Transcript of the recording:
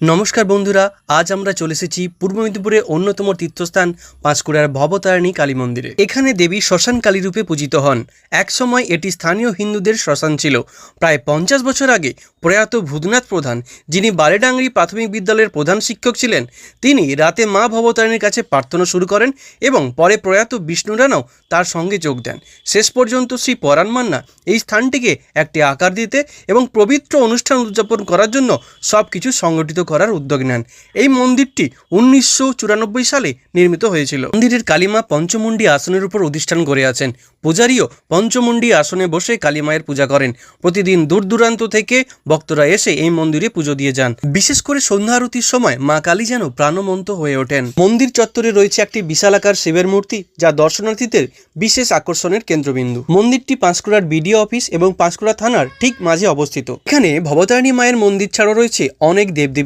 নমস্কার বন্ধুরা, আজ আমরা চলে এসেছি পূর্ব মেদিনীপুরের অন্যতম তীর্থস্থান পাঁশকুড়ার ভবতারিণী কালী মন্দিরে। এখানে দেবী শ্মশান কালী রূপে পূজিত হন। একসময় এটি স্থানীয় হিন্দুদের শ্মশান ছিল। প্রায় পঞ্চাশ বছর আগে প্রয়াত ভূতনাথ প্রধান, যিনি বালেডাঙ্গরি প্রাথমিক বিদ্যালয়ের প্রধান শিক্ষক ছিলেন, তিনি রাতে মা ভবতারিণীর কাছে প্রার্থনা শুরু করেন এবং পরে প্রয়াত বিষ্ণু রানাও তার সঙ্গে যোগ দেন। শেষ পর্যন্ত শ্রী পরাণ মান্না এই স্থানটিকে একটি আকার দিতে এবং পবিত্র অনুষ্ঠান উদযাপন করার জন্য সব কিছু সংগঠিত করার উদ্যোগ নেন। এই মন্দিরটি উনিশশো চুরানব্বই সালে নির্মিত হয়েছিল। মন্দিরের কালীমা পঞ্চমুণ্ডী আসনের উপর অধিষ্ঠান করে আছেন। পূজারীও পঞ্চমুন্ডি আসনে বসে কালীমায়ের পূজা করেন। প্রতিদিন দূর দূরান্ত থেকে ভক্তরা এসে এই মন্দিরে পুজো দিয়ে যান। বিশেষ করে সন্ধ্যা আরতির সময় মা কালী যেন প্রাণবন্ত হয়ে ওঠেন। মন্দির চত্বরে রয়েছে একটি বিশালাকার শিবের মূর্তি, যা দর্শনার্থীদের বিশেষ আকর্ষণের কেন্দ্রবিন্দু। মন্দিরটি পাঁশকুড়ার বিডিও অফিস এবং পাঁশকুড়া থানার ঠিক মাঝে অবস্থিত। এখানে ভবতারিণী মায়ের মন্দির ছাড়াও রয়েছে অনেক দেবদেবী